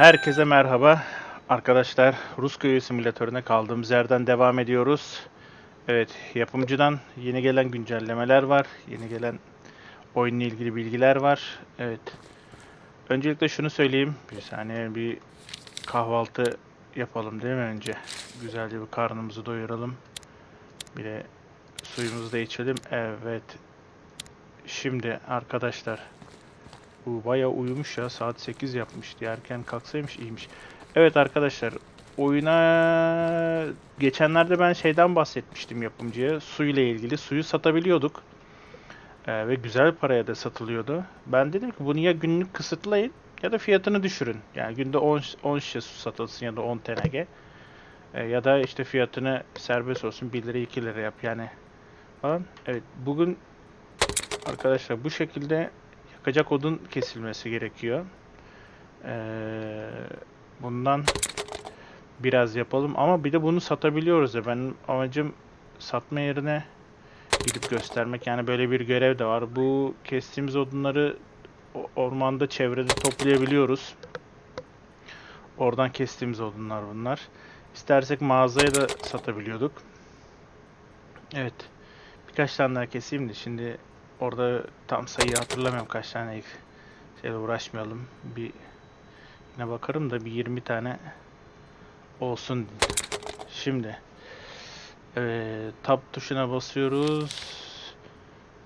Herkese merhaba. Arkadaşlar Rus köyü simülatörüne kaldığımız yerden devam ediyoruz. Evet yapımcıdan yeni gelen güncellemeler var. Yeni gelen oyunla ilgili bilgiler var. Evet. Öncelikle şunu söyleyeyim. Bir saniye bir kahvaltı yapalım değil mi önce? Güzelce bir karnımızı doyuralım. Bir de suyumuzu da içelim. Evet. Şimdi arkadaşlar bu bayağı uyumuş ya. Saat 8 yapmış. Diye erken kalksaymış iyiymiş. Evet arkadaşlar. Oyuna geçenlerde ben şeyden bahsetmiştim yapımcıya. Su ile ilgili. Suyu satabiliyorduk. Ee, ve güzel paraya da satılıyordu. Ben dedim ki bunu ya günlük kısıtlayın ya da fiyatını düşürün. Yani günde 10, 10 şişe su satılsın ya da 10 TNG. Ee, ya da işte fiyatını serbest olsun 1 lira 2 lira yap yani. Falan. Evet bugün arkadaşlar bu şekilde yakacak odun kesilmesi gerekiyor. Ee, bundan biraz yapalım ama bir de bunu satabiliyoruz ya. Benim amacım satma yerine gidip göstermek. Yani böyle bir görev de var. Bu kestiğimiz odunları ormanda çevrede toplayabiliyoruz. Oradan kestiğimiz odunlar bunlar. İstersek mağazaya da satabiliyorduk. Evet. Birkaç tane daha keseyim de şimdi orada tam sayıyı hatırlamıyorum kaç tane şeyle uğraşmayalım. Bir yine bakarım da bir 20 tane olsun. Şimdi evet, tab tuşuna basıyoruz.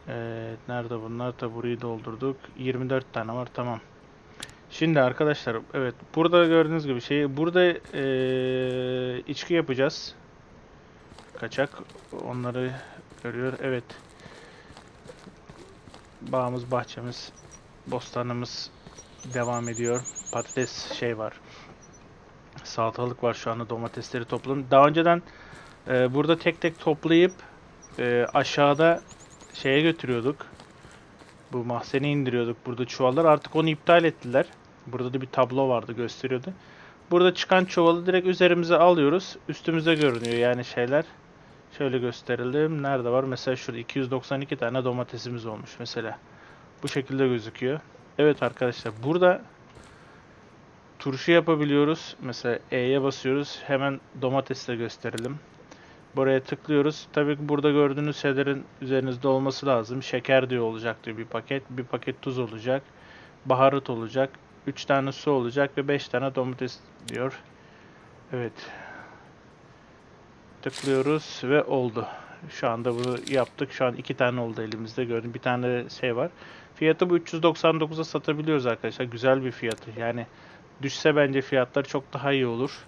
Evet, nerede bunlar? Tabi burayı doldurduk. 24 tane var. Tamam. Şimdi arkadaşlar evet burada gördüğünüz gibi şey burada eee, içki yapacağız. Kaçak onları görüyor. Evet. Bağımız, bahçemiz, bostanımız devam ediyor. Patates şey var. Salatalık var şu anda domatesleri topladım. Daha önceden e, burada tek tek toplayıp e, aşağıda şeye götürüyorduk. Bu mahzene indiriyorduk burada çuvallar. Artık onu iptal ettiler. Burada da bir tablo vardı gösteriyordu. Burada çıkan çuvalı direkt üzerimize alıyoruz. Üstümüze görünüyor yani şeyler. Şöyle gösterelim. Nerede var? Mesela şurada 292 tane domatesimiz olmuş mesela. Bu şekilde gözüküyor. Evet arkadaşlar burada turşu yapabiliyoruz. Mesela E'ye basıyoruz. Hemen domatesle gösterelim. Buraya tıklıyoruz. Tabii ki burada gördüğünüz şeylerin üzerinizde olması lazım. Şeker diyor olacak diyor bir paket. Bir paket tuz olacak. Baharat olacak. 3 tane su olacak ve 5 tane domates diyor. Evet. Tıklıyoruz ve oldu. Şu anda bunu yaptık. Şu an iki tane oldu elimizde gördüm. Bir tane şey var. Fiyatı bu 399'a satabiliyoruz arkadaşlar. Güzel bir fiyatı. Yani düşse bence fiyatlar çok daha iyi olur.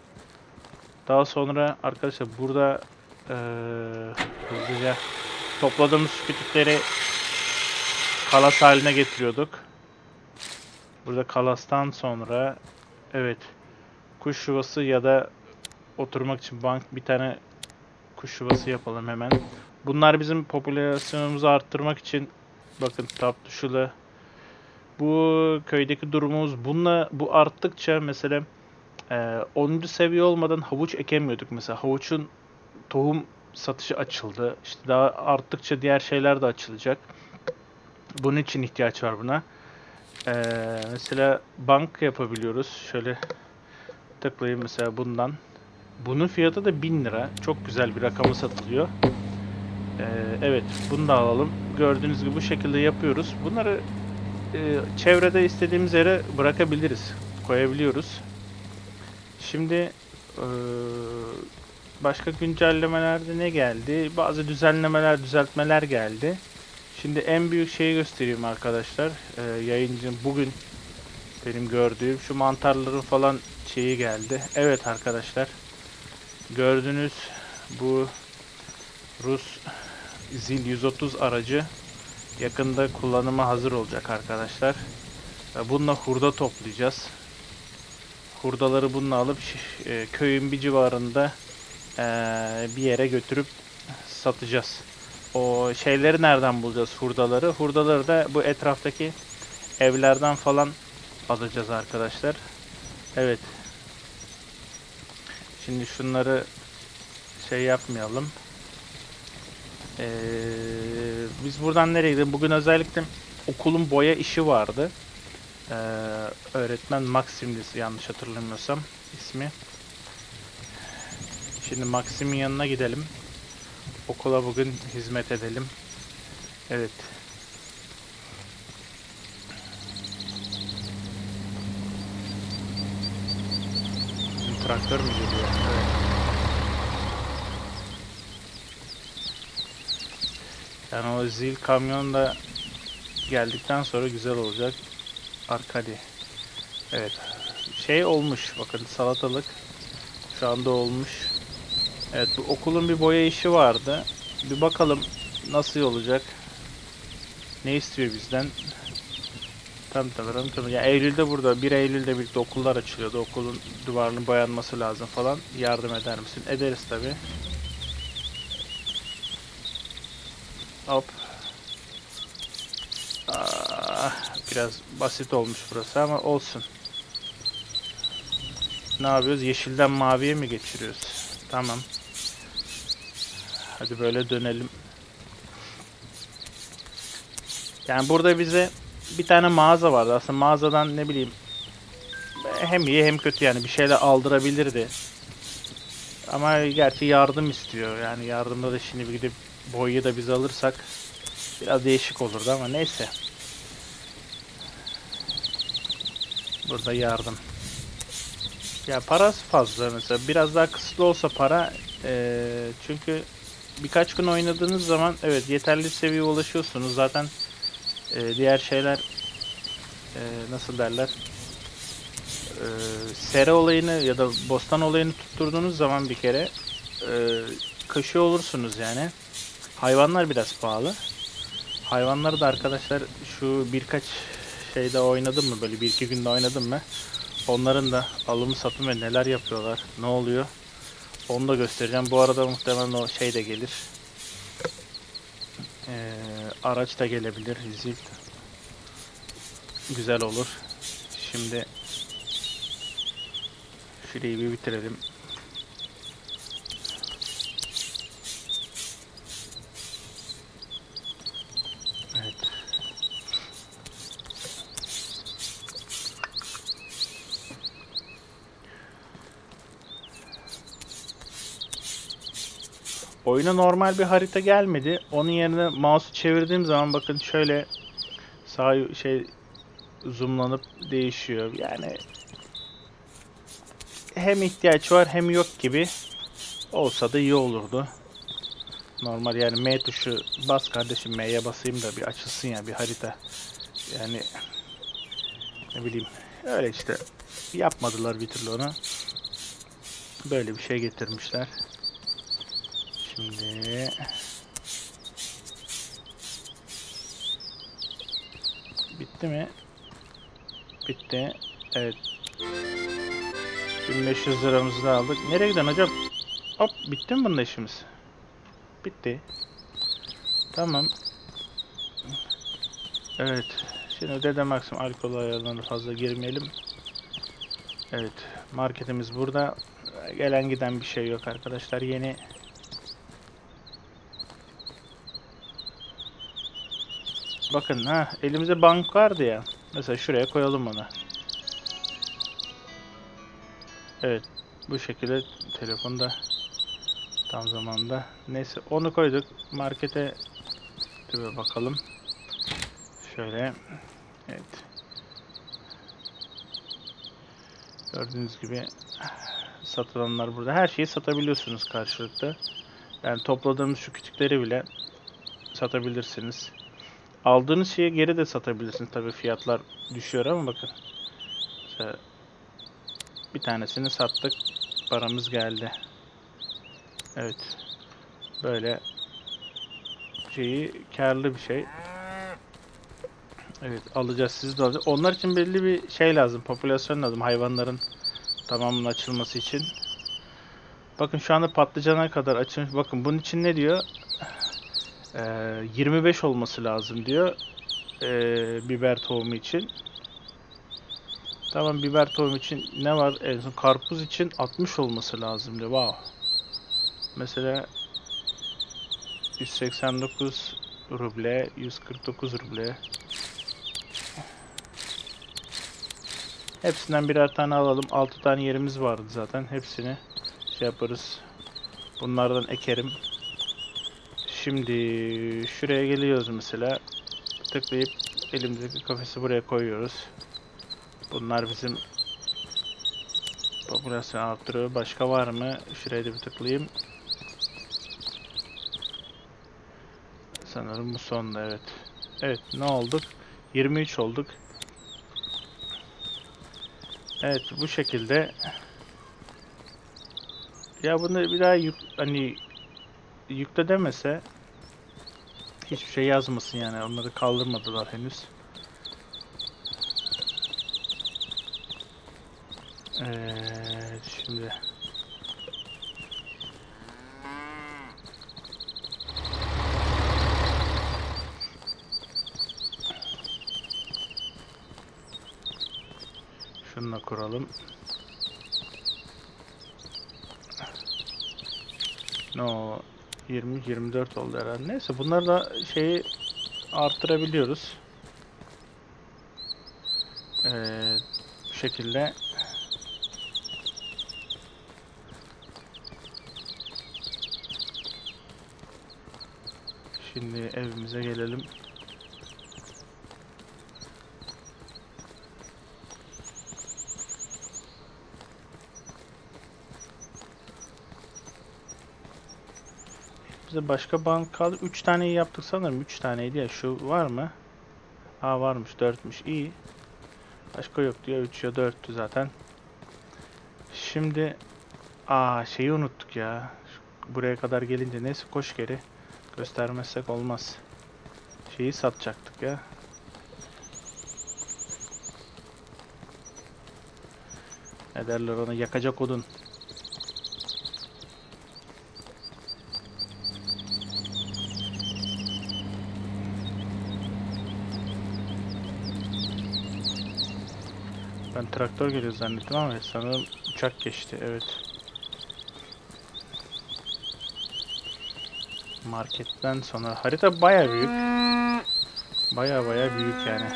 Daha sonra arkadaşlar burada eee hızlıca topladığımız kütükleri kalas haline getiriyorduk. Burada kalastan sonra evet kuş yuvası ya da oturmak için bank bir tane kuş yuvası yapalım hemen. Bunlar bizim popülasyonumuzu arttırmak için bakın tab tuşuyla bu köydeki durumumuz bununla bu arttıkça mesela e, 10. seviye olmadan havuç ekemiyorduk mesela havuçun tohum satışı açıldı. İşte daha arttıkça diğer şeyler de açılacak. Bunun için ihtiyaç var buna. Ee, mesela bank yapabiliyoruz. Şöyle tıklayayım mesela bundan. Bunun fiyatı da 1000 lira. Çok güzel bir rakama satılıyor. Ee, evet bunu da alalım. Gördüğünüz gibi bu şekilde yapıyoruz. Bunları e, çevrede istediğimiz yere bırakabiliriz. Koyabiliyoruz. Şimdi e, başka güncellemelerde ne geldi? Bazı düzenlemeler, düzeltmeler geldi. Şimdi en büyük şeyi göstereyim arkadaşlar. Ee, yayıncım bugün benim gördüğüm şu mantarların falan şeyi geldi. Evet arkadaşlar. Gördüğünüz bu Rus Zil 130 aracı yakında kullanıma hazır olacak arkadaşlar. Bununla hurda toplayacağız. Hurdaları bununla alıp e, köyün bir civarında e, bir yere götürüp satacağız. O şeyleri nereden bulacağız hurdaları? Hurdaları da bu etraftaki evlerden falan alacağız arkadaşlar. Evet. Şimdi şunları şey yapmayalım. Ee, biz buradan nereye gidelim? Bugün özellikle okulun boya işi vardı. Ee, öğretmen Maxim'di yanlış hatırlamıyorsam ismi. Şimdi Maxim'in yanına gidelim. Okula bugün hizmet edelim. Evet. Bizim traktör mü geliyor? Evet. Yani o zil kamyon da geldikten sonra güzel olacak. Arkadi. Evet. Şey olmuş. Bakın salatalık. Şu anda olmuş. Evet bu okulun bir boya işi vardı. Bir bakalım nasıl olacak. Ne istiyor bizden? Tam tam tam. Ya Eylül'de burada 1 Eylül'de birlikte okullar açılıyordu. Okulun duvarının boyanması lazım falan. Yardım eder misin? Ederiz tabi. Hop. Ah, biraz basit olmuş burası ama olsun. Ne yapıyoruz? Yeşilden maviye mi geçiriyoruz? Tamam. Hadi böyle dönelim. Yani burada bize bir tane mağaza vardı. Aslında mağazadan ne bileyim hem iyi hem kötü yani bir şeyler aldırabilirdi. Ama gerçi yardım istiyor. Yani yardımda da şimdi bir gidip boyayı da biz alırsak biraz değişik olurdu ama neyse. Burada yardım. Ya parası fazla mesela. Biraz daha kısıtlı olsa para eee, çünkü birkaç gün oynadığınız zaman evet yeterli seviyeye ulaşıyorsunuz. Zaten eee, diğer şeyler eee, nasıl derler eee sere olayını ya da bostan olayını tutturduğunuz zaman bir kere eee kaşıyor olursunuz yani. Hayvanlar biraz pahalı. Hayvanları da arkadaşlar şu birkaç şeyde oynadım mı böyle bir iki günde oynadım mı onların da alımı satımı neler yapıyorlar ne oluyor onu da göstereceğim. Bu arada muhtemelen o şey de gelir. Ee, araç da gelebilir. Zil. Güzel olur. Şimdi bir bitirelim. Oyuna normal bir harita gelmedi. Onun yerine mouse'u çevirdiğim zaman bakın şöyle sağ şey zoomlanıp değişiyor. Yani hem ihtiyaç var hem yok gibi olsa da iyi olurdu. Normal yani M tuşu bas kardeşim M'ye basayım da bir açılsın ya bir harita. Yani ne bileyim öyle işte yapmadılar bir türlü onu. Böyle bir şey getirmişler. Şimdi bitti mi? Bitti. Evet. 1500 liramızı da aldık. Nereye gidelim hocam? Hop bitti mi bunda işimiz? Bitti. Tamam. Evet. Şimdi Dede Maxim alkol ayarlarına fazla girmeyelim. Evet. Marketimiz burada. Gelen giden bir şey yok arkadaşlar. Yeni Bakın ha elimizde bank vardı ya. Mesela şuraya koyalım onu. Evet. Bu şekilde telefonda tam zamanda. Neyse onu koyduk. Markete bir bakalım. Şöyle. Evet. Gördüğünüz gibi satılanlar burada. Her şeyi satabiliyorsunuz karşılıklı. Yani topladığımız şu küçükleri bile satabilirsiniz. Aldığınız şeye geri de satabilirsiniz. Tabii fiyatlar düşüyor ama bakın. Mesela bir tanesini sattık. Paramız geldi. Evet. Böyle şeyi karlı bir şey. Evet alacağız siz de alacağız. Onlar için belli bir şey lazım. Popülasyon lazım hayvanların tamamının açılması için. Bakın şu anda patlıcana kadar açılmış. Bakın bunun için ne diyor? Ee, 25 olması lazım diyor. Ee, biber tohumu için. Tamam biber tohumu için ne var? En son karpuz için 60 olması lazım diyor. Wow. Mesela 189 ruble, 149 ruble. Hepsinden birer tane alalım. 6 tane yerimiz vardı zaten. Hepsini şey yaparız. Bunlardan ekerim. Şimdi şuraya geliyoruz mesela. Tıklayıp elimizdeki kafesi buraya koyuyoruz. Bunlar bizim popülasyon arttırıyor. Başka var mı? Şuraya da bir tıklayayım. Sanırım bu sonda evet. Evet ne olduk? 23 olduk. Evet bu şekilde ya bunu bir daha yük, hani yükle demese hiçbir şey yazmasın yani onları kaldırmadılar henüz. Evet şimdi şununla kuralım. No 20 24 oldu herhalde. Neyse bunları da şeyi arttırabiliyoruz. Ee, bu şekilde Şimdi evimize gelelim. Bize başka bank kaldı. 3 taneyi yaptık sanırım. 3 taneydi ya. Şu var mı? Aa varmış. 4'müş. İyi. Başka yok diyor. 3 ya 4'tü zaten. Şimdi aa şeyi unuttuk ya. Buraya kadar gelince neyse koş geri. Göstermezsek olmaz. Şeyi satacaktık ya. Ne derler ona yakacak odun. Ben traktör geliyor zannettim ama sanırım uçak geçti. Evet. Marketten sonra harita baya büyük. Baya baya büyük yani.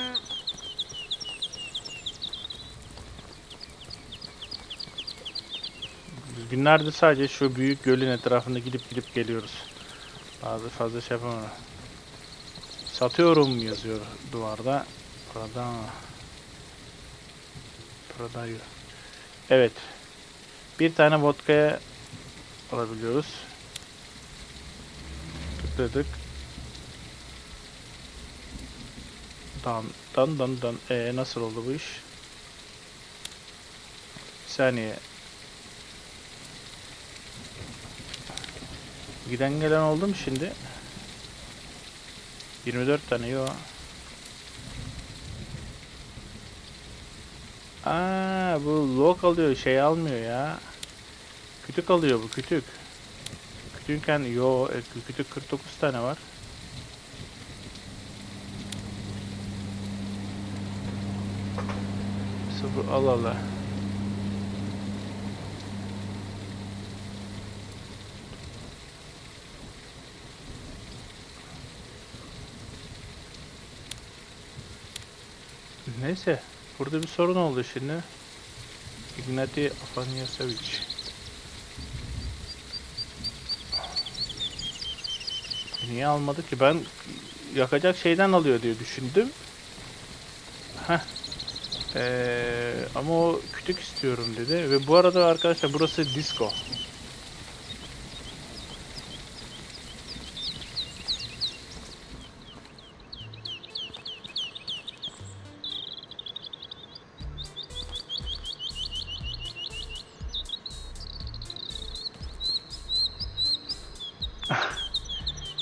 Biz günlerdir sadece şu büyük gölün etrafında gidip gidip geliyoruz. Bazı fazla şey yapamam. Satıyorum yazıyor duvarda. Burada Burada Evet. Bir tane vodkaya alabiliyoruz. Tıkladık. Dan dan dan dan. Ee, nasıl oldu bu iş? Bir saniye. Giden gelen oldu mu şimdi? 24 tane yok. Aa bu log alıyor şey almıyor ya. Kütük alıyor bu kütük. Kütükken yo e, kütük 49 tane var. Sıfır al al. al. Neyse. Burada bir sorun oldu şimdi. Ignati Afaniyasevic. Niye almadı ki? Ben yakacak şeyden alıyor diye düşündüm. Heh. Ee, ama o kütük istiyorum dedi. Ve bu arada arkadaşlar burası disco.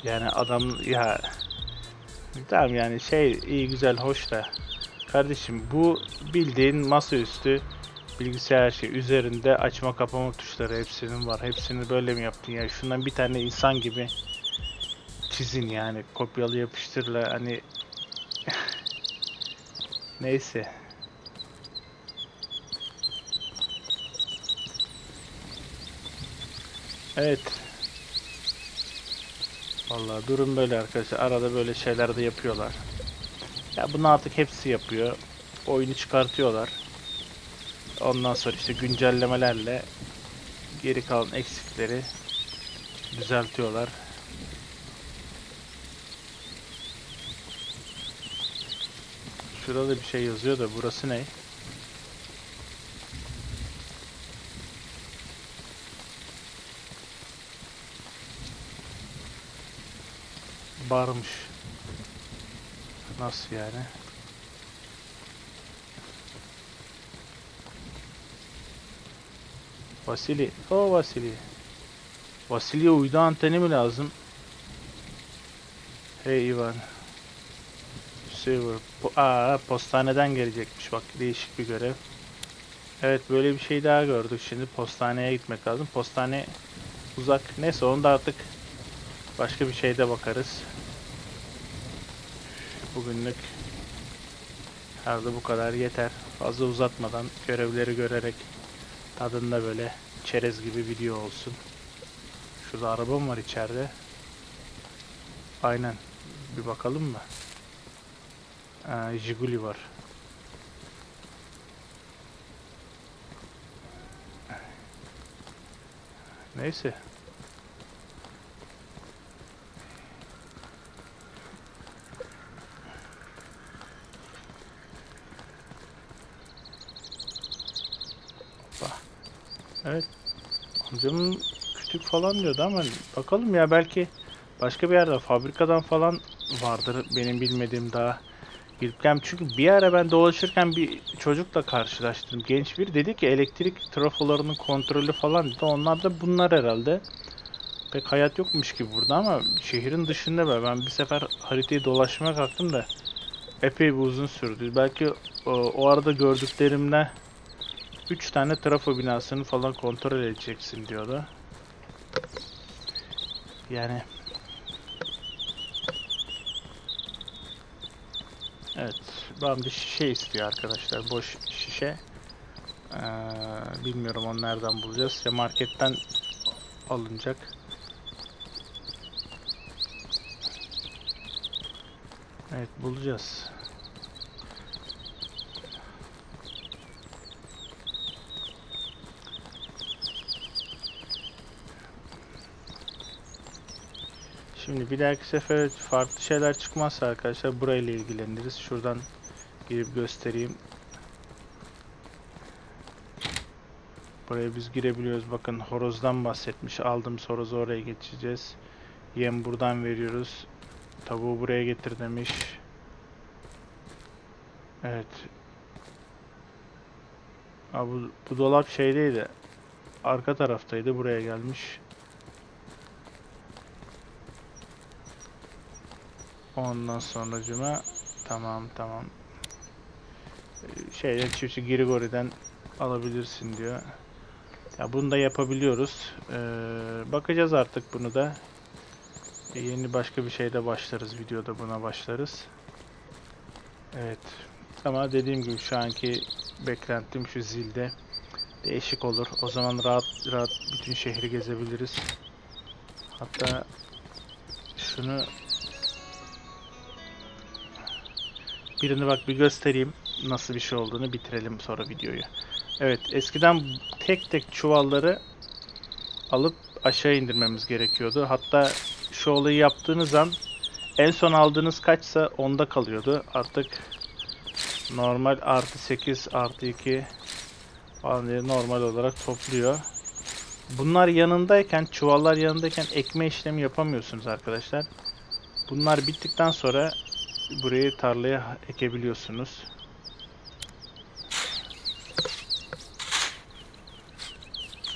Yani adam ya tamam yani şey iyi güzel hoş da kardeşim bu bildiğin masaüstü bilgisayar şey üzerinde açma kapama tuşları hepsinin var. Hepsini böyle mi yaptın ya? Şundan bir tane insan gibi çizin yani kopyalı yapıştırla hani neyse. Evet. Vallahi durum böyle arkadaşlar. Arada böyle şeyler de yapıyorlar. Ya bunu artık hepsi yapıyor. Oyunu çıkartıyorlar. Ondan sonra işte güncellemelerle geri kalan eksikleri düzeltiyorlar. Şurada bir şey yazıyor da burası ne? Barmış. Nasıl yani? Vasili. O Vasili. Vasili'ye uydu anteni mi lazım? Hey Ivan. Silver. Po Aa, postaneden gelecekmiş bak değişik bir görev. Evet böyle bir şey daha gördük şimdi postaneye gitmek lazım. Postane uzak. Neyse onu da artık başka bir şeyde bakarız. Bugünlük herhalde bu kadar yeter. Fazla uzatmadan görevleri görerek tadında böyle çerez gibi video olsun. Şurada araba mı var içeride? Aynen. Bir bakalım mı? Aa, Jiguli var. Neyse. Evet. Amcamın kütük falan diyordu ama bakalım ya belki başka bir yerde fabrikadan falan vardır benim bilmediğim daha. Gidip gel- çünkü bir ara ben dolaşırken bir çocukla karşılaştım. Genç bir dedi ki elektrik trafolarının kontrolü falan dedi. Onlar da bunlar herhalde. Pek hayat yokmuş gibi burada ama şehrin dışında be ben bir sefer haritayı dolaşmaya kalktım da epey bir uzun sürdü. Belki o, o arada gördüklerimle 3 tane trafo binasını falan kontrol edeceksin diyordu. Yani Evet, ben bir şişe istiyor arkadaşlar. Boş şişe. Ee, bilmiyorum onu nereden bulacağız. Ya marketten alınacak. Evet, bulacağız. Şimdi bir dahaki sefer farklı şeyler çıkmazsa arkadaşlar burayla ilgileniriz. Şuradan girip göstereyim. Buraya biz girebiliyoruz. Bakın horozdan bahsetmiş. Aldım horozu oraya geçeceğiz. Yem buradan veriyoruz. Tavuğu buraya getir demiş. Evet. Aa, bu, bu dolap şeydeydi. Arka taraftaydı. Buraya gelmiş. Ondan sonracıma tamam tamam. Ee, Şeyden çiftçi Grigori'den alabilirsin diyor. Ya bunu da yapabiliyoruz. Ee, bakacağız artık bunu da. Ee, yeni başka bir şeyde başlarız. Videoda buna başlarız. Evet. Ama dediğim gibi şu anki beklentim şu zilde değişik olur. O zaman rahat rahat bütün şehri gezebiliriz. Hatta şunu Birini bak bir göstereyim nasıl bir şey olduğunu bitirelim sonra videoyu. Evet eskiden tek tek çuvalları alıp aşağı indirmemiz gerekiyordu. Hatta şu olayı yaptığınız an en son aldığınız kaçsa onda kalıyordu. Artık normal artı 8 artı 2 falan diye normal olarak topluyor. Bunlar yanındayken çuvallar yanındayken ekme işlemi yapamıyorsunuz arkadaşlar. Bunlar bittikten sonra burayı tarlaya ekebiliyorsunuz.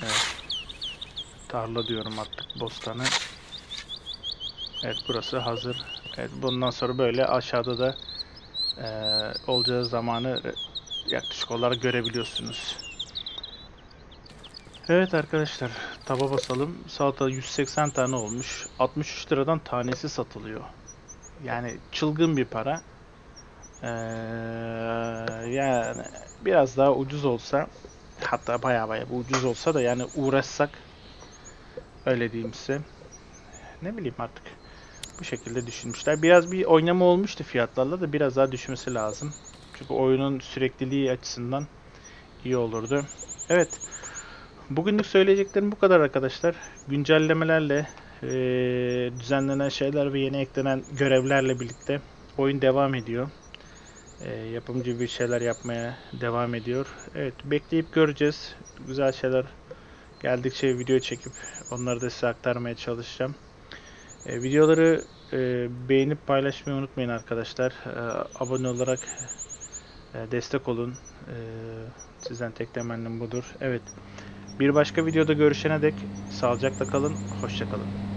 Evet. Tarla diyorum artık bostanı. Evet burası hazır. Evet bundan sonra böyle aşağıda da eee olacağı zamanı yaklaşık olarak görebiliyorsunuz. Evet arkadaşlar taba basalım. Salata 180 tane olmuş. 63 liradan tanesi satılıyor. Yani çılgın bir para. Ee, yani biraz daha ucuz olsa hatta baya baya ucuz olsa da yani uğraşsak öyle diyeyim size. Ne bileyim artık bu şekilde düşünmüşler. Biraz bir oynama olmuştu fiyatlarla da biraz daha düşmesi lazım. Çünkü oyunun sürekliliği açısından iyi olurdu. Evet. Bugünlük söyleyeceklerim bu kadar arkadaşlar. Güncellemelerle, eee, düzenlenen şeyler ve yeni eklenen görevlerle birlikte oyun devam ediyor. Eee, yapımcı bir şeyler yapmaya devam ediyor. Evet, bekleyip göreceğiz. Güzel şeyler geldikçe video çekip onları da size aktarmaya çalışacağım. E, videoları e, beğenip paylaşmayı unutmayın arkadaşlar. E, abone olarak e, destek olun. E, sizden tek temennim budur. Evet. Bir başka videoda görüşene dek sağlıcakla kalın. Hoşça kalın.